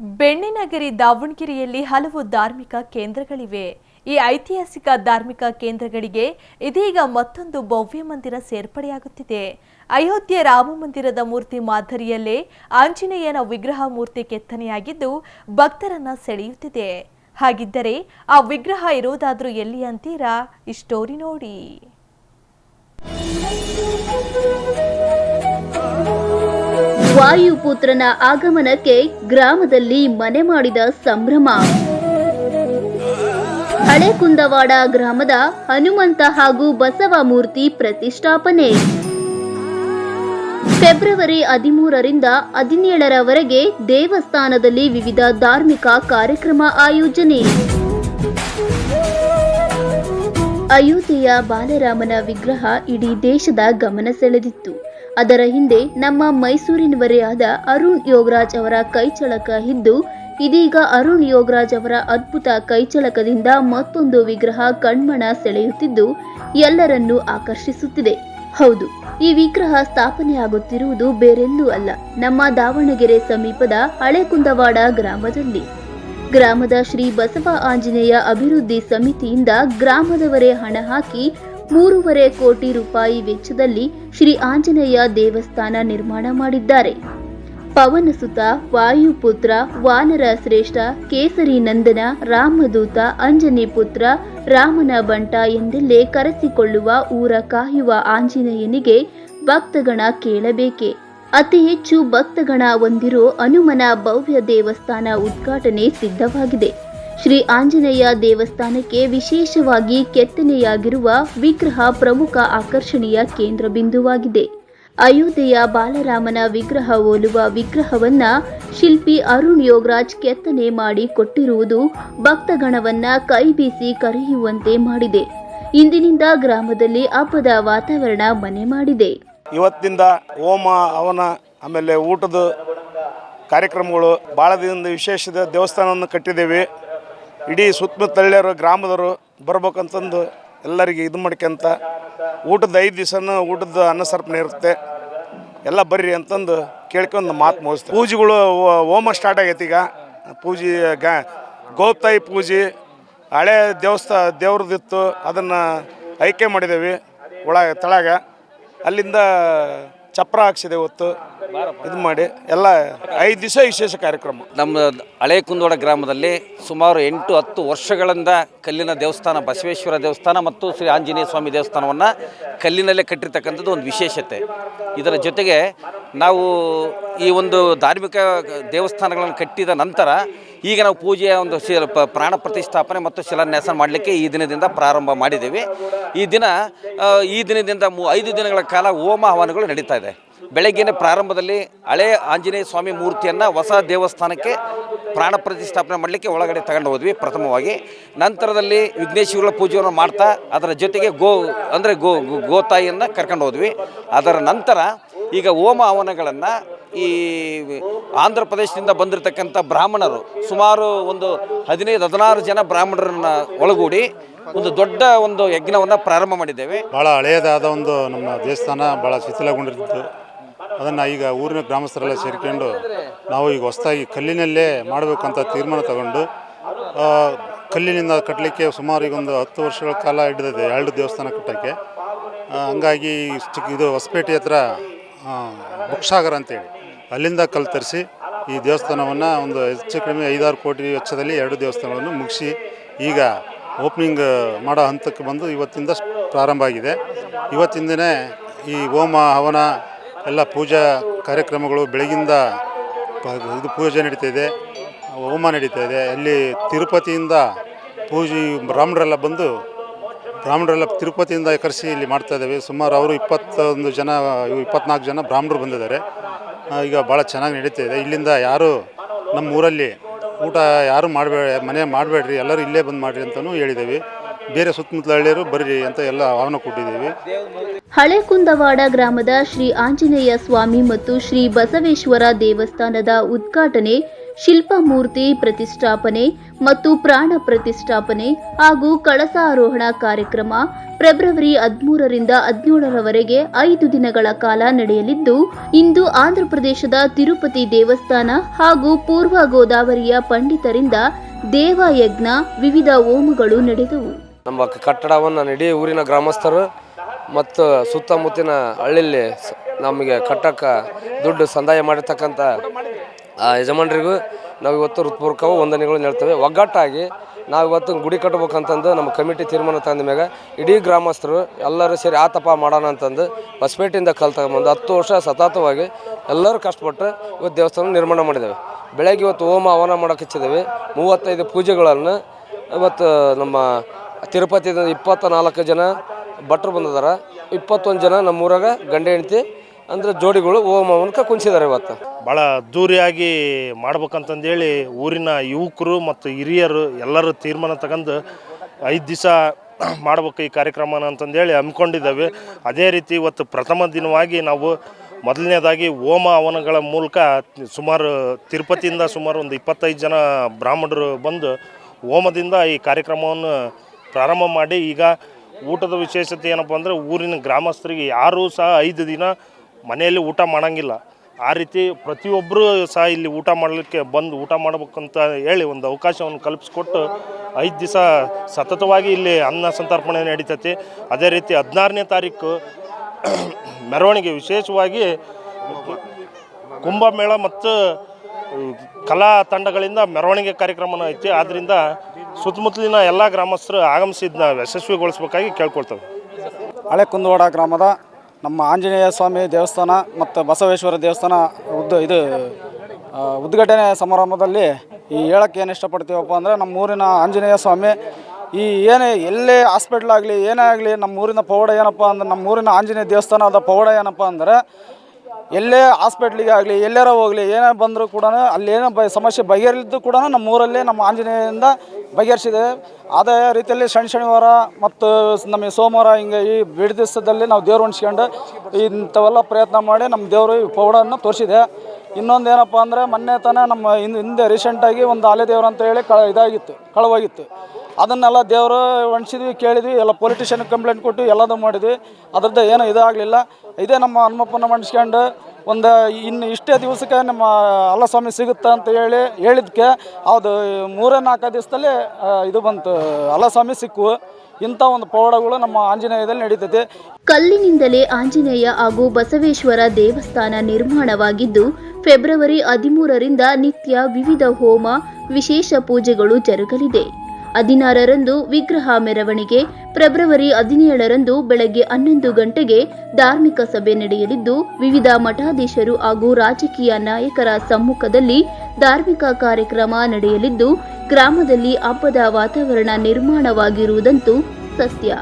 ಬೆಣ್ಣಿನಗರಿ ದಾವಣಗೆರೆಯಲ್ಲಿ ಹಲವು ಧಾರ್ಮಿಕ ಕೇಂದ್ರಗಳಿವೆ. ಈ ಐತಿಹಾಸಿಕ ಧಾರ್ಮಿಕ ಕೇಂದ್ರಗಳಿಗೆ ಇದೀಗ ಮತ್ತೊಂದು ಭವ್ಯ ಮಂದಿರ ಸೇರ್ಪಡೆಯಾಗುತ್ತಿದೆ. ಅಯೋಧ್ಯೆ ರಾಮ ಮಂದಿರದ ಮೂರ್ತಿ ಮಾದರಿಯಲ್ಲೇ ಆಂಜನೇಯನ ವಿಗ್ರಹ ಮೂರ್ತಿ ಕೆತ್ತನೆಯಾಗಿದ್ದು ಭಕ್ತರನ್ನ ಸೆಳೆಯುತ್ತಿದೆ. ಹಾಗಿದ್ದರೆ ಆ ವಿಗ್ರಹ ಇರೋದಾದ್ರೂ ಎಲ್ಲಿ ಅಂತೀರಾ? ಈ ಸ್ಟೋರಿ ನೋಡಿ. ವಾಯುಪುತ್ರನ ಆಗಮನಕ್ಕೆ ಗ್ರಾಮದಲ್ಲಿ ಮನೆ ಮಾಡಿದ ಸಂಭ್ರಮ. ಹಳೆ ಕುಂದವಾಡ ಗ್ರಾಮದ ಹನುಮಂತ ಹಾಗೂ ಬಸವ ಮೂರ್ತಿ ಪ್ರತಿಷ್ಠಾಪನೆ. ಫೆಬ್ರವರಿ ಹದಿಮೂರರಿಂದ ಹದಿನೇಳರವರೆಗೆ ದೇವಸ್ಥಾನದಲ್ಲಿ ವಿವಿಧ ಧಾರ್ಮಿಕ ಕಾರ್ಯಕ್ರಮ ಆಯೋಜನೆ. ಅಯೋಧ್ಯೆಯ ಬಾಲರಾಮನ ವಿಗ್ರಹ ಇಡೀ ದೇಶದ ಗಮನ ಸೆಳೆದಿತ್ತು. ಅದರ ಹಿಂದೆ ನಮ್ಮ ಮೈಸೂರಿನವರೇ ಆದ ಅರುಣ್ ಯೋಗರಾಜ್ ಅವರ ಕೈಚಳಕ ಇದ್ದು, ಇದೀಗ ಅರುಣ್ ಯೋಗರಾಜ್ ಅವರ ಅದ್ಭುತ ಕೈಚಳಕದಿಂದ ಮತ್ತೊಂದು ವಿಗ್ರಹ ಕಣ್ಮಣ ಸೆಳೆಯುತ್ತಿದ್ದು, ಎಲ್ಲರನ್ನೂ ಆಕರ್ಷಿಸುತ್ತಿದೆ. ಹೌದು, ಈ ವಿಗ್ರಹ ಸ್ಥಾಪನೆಯಾಗುತ್ತಿರುವುದು ಬೇರೆಲ್ಲೂ ಅಲ್ಲ. ನಮ್ಮ ದಾವಣಗೆರೆ ಸಮೀಪದ ಹಳೆ ಕುಂದವಾಡ ಗ್ರಾಮದಲ್ಲಿ. ಗ್ರಾಮದ ಶ್ರೀ ಬಸವ ಆಂಜನೇಯ ಅಭಿವೃದ್ಧಿ ಸಮಿತಿಯಿಂದ ಗ್ರಾಮದವರೇ ಹಣ ಹಾಕಿ ಮೂರುವರೆ ಕೋಟಿ ರೂಪಾಯಿ ವೆಚ್ಚದಲ್ಲಿ ಶ್ರೀ ಆಂಜನೇಯ ದೇವಸ್ಥಾನ ನಿರ್ಮಾಣ ಮಾಡಿದ್ದಾರೆ. ಪವನಸುತ ವಾಯುಪುತ್ರ ವಾನರ ಶ್ರೇಷ್ಠ, ಕೇಸರಿ ನಂದನ, ರಾಮದೂತ ಅಂಜನಿ ಪುತ್ರ, ರಾಮನ ಬಂಟ ಎಂದೆಲ್ಲೇ ಕರೆಸಿಕೊಳ್ಳುವ ಊರ ಕಾಯುವ ಆಂಜನೇಯನಿಗೆ ಭಕ್ತಗಣ ಕೇಳಬೇಕೆ? ಅತಿ ಹೆಚ್ಚು ಭಕ್ತಗಣ ಹೊಂದಿರೋ ಹನುಮನ ಭವ್ಯ ದೇವಸ್ಥಾನ ಉದ್ಘಾಟನೆ ಸಿದ್ಧವಾಗಿದೆ. ಶ್ರೀ ಆಂಜನೇಯ ದೇವಸ್ಥಾನಕ್ಕೆ ವಿಶೇಷವಾಗಿ ಕೆತ್ತನೆಯಾಗಿರುವ ವಿಗ್ರಹ ಪ್ರಮುಖ ಆಕರ್ಷಣೆಯ ಕೇಂದ್ರ ಬಿಂದುವಾಗಿದೆ. ಅಯೋಧ್ಯೆಯ ಬಾಲರಾಮನ ವಿಗ್ರಹ ಹೋಲುವ ವಿಗ್ರಹವನ್ನ ಶಿಲ್ಪಿ ಅರುಣ್ ಯೋಗರಾಜ್ ಕೆತ್ತನೆ ಮಾಡಿ ಕೊಟ್ಟಿರುವುದು ಭಕ್ತಗಣವನ್ನ ಕೈಬೀಸಿ ಕರೆಯುವಂತೆ ಮಾಡಿದೆ. ಇಂದಿನಿಂದ ಗ್ರಾಮದಲ್ಲಿ ಹಬ್ಬದ ವಾತಾವರಣ ಮನೆ ಮಾಡಿದೆ. ಇವತ್ತಿಂದ ಹೋಮ ಅವನ ಆಮೇಲೆ ಊಟದ ಕಾರ್ಯಕ್ರಮಗಳು ಭಾಳ ದಿನದ ವಿಶೇಷದ ದೇವಸ್ಥಾನವನ್ನು ಕಟ್ಟಿದ್ದೇವೆ. ಇಡೀ ಸುತ್ತಮುತ್ತಳ್ಳಿಯವರು ಗ್ರಾಮದವರು ಬರ್ಬೇಕಂತಂದು ಎಲ್ಲರಿಗೆ ಇದು ಮಾಡ್ಕೊಂತ ಊಟದ ಐದು ದಿವಸನೂ ಊಟದ ಅನ್ನಸರ್ಪಣೆ ಇರುತ್ತೆ. ಎಲ್ಲ ಬರ್ರಿ ಅಂತಂದು ಕೇಳ್ಕೊಂಡು ಮಾತು ಮುಗಿಸ್ತೀವಿ. ಪೂಜೆಗಳು ಹೋಮ ಸ್ಟಾರ್ಟ್ ಆಗೈತೆ ಈಗ. ಪೂಜೆ, ಗಾ, ಗೋತಾಯಿ ಪೂಜೆ, ಹಳೆ ದೇವಸ್ಥಾ, ದೇವ್ರದಿತ್ತು, ಅದನ್ನು ಆಯ್ಕೆ ಮಾಡಿದ್ದೇವೆ ಒಳಗೆ ತಳಗ. ಅಲ್ಲಿಂದ ಚಪ್ರ ಹಾಕ್ಸಿದೆ ಇವತ್ತು. ಇದು ಮಾಡಿ ಎಲ್ಲ ಐದು ದಿವಸ ವಿಶೇಷ ಕಾರ್ಯಕ್ರಮ. ನಮ್ಮ ಹಳೆ ಕುಂದೋಡ ಗ್ರಾಮದಲ್ಲಿ ಸುಮಾರು ಎಂಟು ಹತ್ತು ವರ್ಷಗಳಿಂದ ಕಲ್ಲಿನ ದೇವಸ್ಥಾನ ಬಸವೇಶ್ವರ ದೇವಸ್ಥಾನ ಮತ್ತು ಶ್ರೀ ಆಂಜನೇಯ ಸ್ವಾಮಿ ದೇವಸ್ಥಾನವನ್ನು ಕಲ್ಲಿನಲ್ಲೇ ಕಟ್ಟಿರ್ತಕ್ಕಂಥದ್ದು ಒಂದು ವಿಶೇಷತೆ. ಇದರ ಜೊತೆಗೆ ನಾವು ಈ ಒಂದು ಧಾರ್ಮಿಕ ದೇವಸ್ಥಾನಗಳನ್ನು ಕಟ್ಟಿದ ನಂತರ ಈಗ ನಾವು ಪೂಜೆಯ ಒಂದು ಶಿ ಪ್ರಾಣ ಪ್ರತಿಷ್ಠಾಪನೆ ಮತ್ತು ಶಿಲಾನ್ಯಾಸ ಮಾಡಲಿಕ್ಕೆ ಈ ದಿನದಿಂದ ಪ್ರಾರಂಭ ಮಾಡಿದ್ದೀವಿ. ಈ ದಿನ ಈ ದಿನದಿಂದ ಮೂ ಐದು ದಿನಗಳ ಕಾಲ ಹೋಮ ಹವನಗಳು ನಡೀತಾ ಇದೆ. ಬೆಳಗ್ಗಿನ ಪ್ರಾರಂಭದಲ್ಲಿ ಹಳೆ ಆಂಜನೇಯ ಸ್ವಾಮಿ ಮೂರ್ತಿಯನ್ನು ಹೊಸ ದೇವಸ್ಥಾನಕ್ಕೆ ಪ್ರಾಣ ಪ್ರತಿಷ್ಠಾಪನೆ ಮಾಡಲಿಕ್ಕೆ ಒಳಗಡೆ ತಗೊಂಡು ಹೋದ್ವಿ ಪ್ರಥಮವಾಗಿ. ನಂತರದಲ್ಲಿ ವಿಘ್ನೇಶ್ವರ ಪೂಜೆಯನ್ನು ಮಾಡ್ತಾ ಅದರ ಜೊತೆಗೆ ಗೋ, ಅಂದರೆ ಗೋ, ಗೋತಾಯಿಯನ್ನು ಕರ್ಕೊಂಡು ಹೋದ್ವಿ. ಅದರ ನಂತರ ಈಗ ಹೋಮ ಹವನಗಳನ್ನು ಈ ಆಂಧ್ರ ಪ್ರದೇಶದಿಂದ ಬಂದಿರತಕ್ಕಂಥ ಬ್ರಾಹ್ಮಣರು, ಸುಮಾರು ಒಂದು ಹದಿನೈದು, ಹದಿನಾರು ಜನ ಬ್ರಾಹ್ಮಣರನ್ನ ಒಳಗೂಡಿ ಒಂದು ದೊಡ್ಡ ಒಂದು ಯಜ್ಞವನ್ನು ಪ್ರಾರಂಭ ಮಾಡಿದ್ದೇವೆ. ಭಾಳ ಹಳೆಯದಾದ ಒಂದು ನಮ್ಮ ದೇವಸ್ಥಾನ ಭಾಳ ಶಿಥಿಲಗೊಂಡಿದ್ದು ಅದನ್ನು ಈಗ ಊರಿನ ಗ್ರಾಮಸ್ಥರೆಲ್ಲ ಸೇರಿಕೊಂಡು ನಾವು ಈಗ ಹೊಸದಾಗಿ ಕಲ್ಲಿನಲ್ಲೇ ಮಾಡಬೇಕಂತ ತೀರ್ಮಾನ ತಗೊಂಡು ಕಲ್ಲಿನಿಂದ ಕಟ್ಟಲಿಕ್ಕೆ ಸುಮಾರು ಈಗ ಒಂದು ಹತ್ತು ವರ್ಷಗಳ ಕಾಲ ಹಿಡಿದಿದೆ ಎರಡು ದೇವಸ್ಥಾನ ಕಟ್ಟೋಕ್ಕೆ. ಹಂಗಾಗಿ ಚಿಕ್ಕ ಇದು ಹೊಸಪೇಟೆ ಹತ್ರ ಆ, ಬುಕ್ಸಾಗರ ಅಂತೇಳಿ. ಅಲ್ಲಿಂದ ಕಲ್ಲು ತರಿಸಿ ಈ ದೇವಸ್ಥಾನವನ್ನು ಒಂದು ಹೆಚ್ಚು ಕಡಿಮೆ ಐದಾರು ಕೋಟಿ ವೆಚ್ಚದಲ್ಲಿ ಎರಡು ದೇವಸ್ಥಾನಗಳನ್ನು ಮುಗಿಸಿ ಈಗ ಓಪನಿಂಗ್ ಮಾಡೋ ಹಂತಕ್ಕೆ ಬಂದು ಇವತ್ತಿಂದ ಪ್ರಾರಂಭ ಆಗಿದೆ. ಇವತ್ತಿಂದನೇ ಈ ಹೋಮ ಹವನ ಎಲ್ಲ ಪೂಜಾ ಕಾರ್ಯಕ್ರಮಗಳು ಬೆಳಗಿಂದ ಇದು ಪೂಜೆ ನಡೀತಾ ಇದೆ, ಹೋಮ ನಡೀತಾ ಇದೆ. ಅಲ್ಲಿ ತಿರುಪತಿಯಿಂದ ಪೂಜೆ ಬ್ರಾಹ್ಮಣರೆಲ್ಲ ಬಂದು, ಬ್ರಾಹ್ಮಣರೆಲ್ಲ ತಿರುಪತಿಯಿಂದ ಕರೆಸಿ ಇಲ್ಲಿ ಮಾಡ್ತಾ ಇದ್ದೇವೆ ಸುಮಾರು ಅವರು ಇಪ್ಪತ್ತೊಂದು ಜನ ಇಪ್ಪತ್ನಾಲ್ಕು ಜನ ಬ್ರಾಹ್ಮಣರು ಬಂದಿದ್ದಾರೆ. ಈಗ ಭಾಳ ಚೆನ್ನಾಗಿ ನಡೀತಾ ಇದೆ. ಇಲ್ಲಿಂದ ಯಾರು ನಮ್ಮ ಊರಲ್ಲಿ ಊಟ ಯಾರು ಮಾಡಬೇಡ ಮನೆ ಮಾಡಬೇಡ್ರಿ, ಎಲ್ಲರೂ ಇಲ್ಲೇ ಬಂದು ಮಾಡಿರಿ ಅಂತಲೂ ಹೇಳಿದ್ದೀವಿ ಬೇರೆ ಸುತ್ತಮುತ್ತಲ ಹಳ್ಳಿಯರು ಬರ್ರಿ ಅಂತ ಎಲ್ಲ ಆಹ್ವಾನ ಕೊಟ್ಟಿದ್ದೀವಿ. ಹಳೆ ಕುಂದವಾಡ ಗ್ರಾಮದ ಶ್ರೀ ಆಂಜನೇಯ ಸ್ವಾಮಿ ಮತ್ತು ಶ್ರೀ ಬಸವೇಶ್ವರ ದೇವಸ್ಥಾನದ ಉದ್ಘಾಟನೆ, ಶಿಲ್ಪಮೂರ್ತಿ ಪ್ರತಿಷ್ಠಾಪನೆ ಮತ್ತು ಪ್ರಾಣ ಪ್ರತಿಷ್ಠಾಪನೆ ಹಾಗೂ ಕಳಸಾರೋಹಣ ಕಾರ್ಯಕ್ರಮ ಫೆಬ್ರವರಿ ಹದಿಮೂರರಿಂದ ಹದಿನೇಳರವರೆಗೆ ಐದು ದಿನಗಳ ಕಾಲ ನಡೆಯಲಿದ್ದು, ಇಂದು ಆಂಧ್ರಪ್ರದೇಶದ ತಿರುಪತಿ ದೇವಸ್ಥಾನ ಹಾಗೂ ಪೂರ್ವ ಗೋದಾವರಿಯ ಪಂಡಿತರಿಂದ ದೇವಯಜ್ಞ ವಿವಿಧ ಹೋಮಗಳು ನಡೆದವು. ನಮ್ಮ ಕಟ್ಟಡವನ್ನು ಇಡೀ ಊರಿನ ಗ್ರಾಮಸ್ಥರು ಮತ್ತು ಸುತ್ತಮುತ್ತಿನ ಹಳ್ಳಿಯಲ್ಲಿ ನಮಗೆ ಕಟ್ಟಕ್ಕೆ ದುಡ್ಡು ಸಂದಾಯ ಮಾಡಿರ್ತಕ್ಕಂಥ, ಆ, ಯಜಮಾನರಿಗೂ ನಾವು ಇವತ್ತು ಹೃತ್ಪೂರ್ವಕವು ವಂದನೆಗಳು ಹೇಳ್ತೇವೆ. ಒಗ್ಗಟ್ಟಾಗಿ ನಾವು ಇವತ್ತು ಗುಡಿ ಕಟ್ಟಬೇಕಂತಂದು ನಮ್ಮ ಕಮಿಟಿ ತೀರ್ಮಾನ ತಂದ ಮ್ಯಾಗ ಇಡೀ ಗ್ರಾಮಸ್ಥರು ಎಲ್ಲರೂ ಸೇರಿ ಆತಪ ಮಾಡೋಣ ಅಂತಂದು ಹೊಸಪೇಟೆಯಿಂದ ಕಲ್ ಹತ್ತು ವರ್ಷ ಸತತವಾಗಿ ಎಲ್ಲರೂ ಕಷ್ಟಪಟ್ಟು ಇವತ್ತು ದೇವಸ್ಥಾನ ನಿರ್ಮಾಣ ಮಾಡಿದ್ದೇವೆ. ಬೆಳಗ್ಗೆ ಇವತ್ತು ಹೋಮ ಹವನ ಮಾಡೋಕೆ ಹಚ್ಚಿದ್ದೇವೆ. ಮೂವತ್ತೈದು ಪೂಜೆಗಳನ್ನು ಇವತ್ತು ನಮ್ಮ ತಿರುಪತಿಯಿಂದ ಇಪ್ಪತ್ತ ನಾಲ್ಕು ಜನ ಭಟ್ರು ಬಂದಿದ್ದಾರೆ. ಇಪ್ಪತ್ತೊಂದು ಜನ ನಮ್ಮೂರಾಗ ಗಂಡ ಹೆಂಡತಿ ಅಂದರೆ ಜೋಡಿಗಳು ಹೋಮವನ್ಕ ಕುಂಚಿದ್ದಾರೆ ಇವತ್ತು. ಭಾಳ ಅದ್ದೂರಿಯಾಗಿ ಮಾಡ್ಬೇಕಂತಂದೇಳಿ ಊರಿನ ಯುವಕರು ಮತ್ತು ಹಿರಿಯರು ಎಲ್ಲರೂ ತೀರ್ಮಾನ ತಗೊಂಡು ಐದು ದಿವಸ ಮಾಡ್ಬೇಕು ಈ ಕಾರ್ಯಕ್ರಮನ ಅಂತಂದೇಳಿ ಹಮ್ಮಿಕೊಂಡಿದ್ದೇವೆ. ಅದೇ ರೀತಿ ಇವತ್ತು ಪ್ರಥಮ ದಿನವಾಗಿ ನಾವು ಮೊದಲನೇದಾಗಿ ಹೋಮ ಹವನಗಳ ಮೂಲಕ ಸುಮಾರು ತಿರುಪತಿಯಿಂದ ಸುಮಾರು ಒಂದು ಇಪ್ಪತ್ತೈದು ಜನ ಬ್ರಾಹ್ಮಣರು ಬಂದು ಹೋಮದಿಂದ ಈ ಕಾರ್ಯಕ್ರಮವನ್ನು ಪ್ರಾರಂಭ ಮಾಡಿ ಈಗ ಊಟದ ವಿಶೇಷತೆ ಏನಪ್ಪ ಅಂದರೆ ಊರಿನ ಗ್ರಾಮಸ್ಥರಿಗೆ ಯಾರೂ ಸಹ ಐದು ದಿನ ಮನೆಯಲ್ಲಿ ಊಟ ಮಾಡೋಂಗಿಲ್ಲ. ಆ ರೀತಿ ಪ್ರತಿಯೊಬ್ಬರೂ ಸಹ ಇಲ್ಲಿ ಊಟ ಮಾಡಲಿಕ್ಕೆ ಬಂದು ಊಟ ಮಾಡಬೇಕಂತ ಹೇಳಿ ಒಂದು ಅವಕಾಶವನ್ನು ಕಲ್ಪಿಸ್ಕೊಟ್ಟು ಐದು ದಿವಸ ಸತತವಾಗಿ ಇಲ್ಲಿ ಅನ್ನ ಸಂತರ್ಪಣೆ ನಡೀತೈತಿ. ಅದೇ ರೀತಿ ಹದಿನಾರನೇ ತಾರೀಕು ಮೆರವಣಿಗೆ ವಿಶೇಷವಾಗಿ ಕುಂಭಮೇಳ ಮತ್ತು ಕಲಾ ತಂಡಗಳಿಂದ ಮೆರವಣಿಗೆ ಕಾರ್ಯಕ್ರಮನ ಐತಿ. ಆದ್ದರಿಂದ ಸುತ್ತಮುತ್ತಲಿನ ಎಲ್ಲ ಗ್ರಾಮಸ್ಥರು ಆಗಮಿಸಿದ್ನ ಯಶಸ್ವಿಗೊಳಿಸ್ಬೇಕಾಗಿ ಕೇಳ್ಕೊಳ್ತೇವೆ. ಹಳೆ ಕುಂದವಾಡ ಗ್ರಾಮದ ನಮ್ಮ ಆಂಜನೇಯ ಸ್ವಾಮಿ ದೇವಸ್ಥಾನ ಮತ್ತು ಬಸವೇಶ್ವರ ದೇವಸ್ಥಾನ ಉದ್ ಇದು ಉದ್ಘಾಟನೆ ಸಮಾರಂಭದಲ್ಲಿ ಈ ಹೇಳಕ್ಕೆ ಏನು ಇಷ್ಟಪಡ್ತೀವಪ್ಪ ಅಂದರೆ ನಮ್ಮ ಊರಿನ ಆಂಜನೇಯ ಸ್ವಾಮಿ ಈ ಏನೇ ಎಲ್ಲೇ ಹಾಸ್ಪಿಟ್ಲ್ ಆಗಲಿ ಏನೇ ಆಗಲಿ ನಮ್ಮ ಊರಿನ ಪೌಡ ಏನಪ್ಪ ಅಂದ್ರೆ ನಮ್ಮ ಊರಿನ ಆಂಜನೇಯ ದೇವಸ್ಥಾನದ ಪೌಡ ಏನಪ್ಪ ಅಂದರೆ ಎಲ್ಲೇ ಹಾಸ್ಪಿಟ್ಲಿಗೆ ಆಗಲಿ, ಎಲ್ಲಾರ ಹೋಗಲಿ, ಏನೇ ಬಂದರೂ ಕೂಡ ಅಲ್ಲೇನೋ ಬ ಸಮಸ್ಯೆ ಬಗೆಹರಿದ್ದು ಕೂಡ ನಮ್ಮ ಊರಲ್ಲೇ ನಮ್ಮ ಆಂಜನೇಯದಿಂದ ಬಗೆಹರಿಸಿದೆ. ಅದೇ ರೀತಿಯಲ್ಲಿ ಶನಿ ಶನಿವಾರ ಮತ್ತು ನಮಗೆ ಸೋಮವಾರ ಹಿಂಗೆ ಈ ಬಿಡು ದಿವಸದಲ್ಲಿ ನಾವು ದೇವ್ರು ಉಣಿಸ್ಕೊಂಡು ಇಂಥವೆಲ್ಲ ಪ್ರಯತ್ನ ಮಾಡಿ ನಮ್ಮ ದೇವರು ಈ ಪೌಡನ್ನು ತೋರಿಸಿದೆ. ಇನ್ನೊಂದು ಏನಪ್ಪ ಅಂದರೆ ಮೊನ್ನೆ ತಾನೇ ನಮ್ಮ ಹಿಂದೆ ಹಿಂದೆ ರೀಸೆಂಟಾಗಿ ಒಂದು ಆಲೆ ದೇವ್ರು ಅಂತ ಹೇಳಿ ಕಳ ಇದಾಗಿತ್ತು, ಕಳವಾಗಿತ್ತು. ಅದನ್ನೆಲ್ಲ ದೇವರು ಒಣಸಿದ್ವಿ ಕೇಳಿದ್ವಿ, ಎಲ್ಲ ಪೊಲಿಟಿಷಿಯನ್ ಕಂಪ್ಲೇಂಟ್ ಕೊಟ್ಟು ಎಲ್ಲದೂ ಮಾಡಿದ್ವಿ. ಅದರದ್ದು ಏನೂ ಇದಾಗಲಿಲ್ಲ. ಇದೇ ನಮ್ಮ ಹನುಮಪ್ಪನ ಮಣಿಸ್ಕೊಂಡು ಒಂದು ಇನ್ನು ಇಷ್ಟೇ ದಿವಸಕ್ಕೆ ನಮ್ಮ ಅಲ್ಲಸ್ವಾಮಿ ಸಿಗುತ್ತೆ ಅಂತ ಹೇಳಿ ಹೇಳಿದ್ಕೆ ಅದು ಮೂರೇ ನಾಲ್ಕು ದಿವಸದಲ್ಲಿ ಇದು ಬಂತು. ಅಲ್ಲಸ್ವಾಮಿ ಸಿಕ್ಕು. ಇಂಥ ಒಂದು ಪವಾಡಗಳು ನಮ್ಮ ಆಂಜನೇಯದಲ್ಲಿ ನಡೀತದೆ ಕಲ್ಲಿನಿಂದಲೇ ಆಂಜನೇಯ ಹಾಗೂ ಬಸವೇಶ್ವರ ದೇವಸ್ಥಾನ ನಿರ್ಮಾಣವಾಗಿದ್ದು, ಫೆಬ್ರವರಿ ಹದಿಮೂರರಿಂದ ನಿತ್ಯ ವಿವಿಧ ಹೋಮ, ವಿಶೇಷ ಪೂಜೆಗಳು ಜರುಗಲಿದೆ. ಹದಿನಾರರಂದು ವಿಗ್ರಹ ಮೆರವಣಿಗೆ, ಫೆಬ್ರವರಿ ಹದಿನೇಳರಂದು ಬೆಳಗ್ಗೆ ಹನ್ನೊಂದು ಗಂಟೆಗೆ ಧಾರ್ಮಿಕ ಸಭೆ ನಡೆಯಲಿದ್ದು, ವಿವಿಧ ಮಠಾಧೀಶರು ಹಾಗೂ ರಾಜಕೀಯ ನಾಯಕರ ಸಮ್ಮುಖದಲ್ಲಿ ಧಾರ್ಮಿಕ ಕಾರ್ಯಕ್ರಮ ನಡೆಯಲಿದ್ದು, ಗ್ರಾಮದಲ್ಲಿ ಹಬ್ಬದ ವಾತಾವರಣ ನಿರ್ಮಾಣವಾಗಿರುವುದಂತೂ ಸತ್ಯ.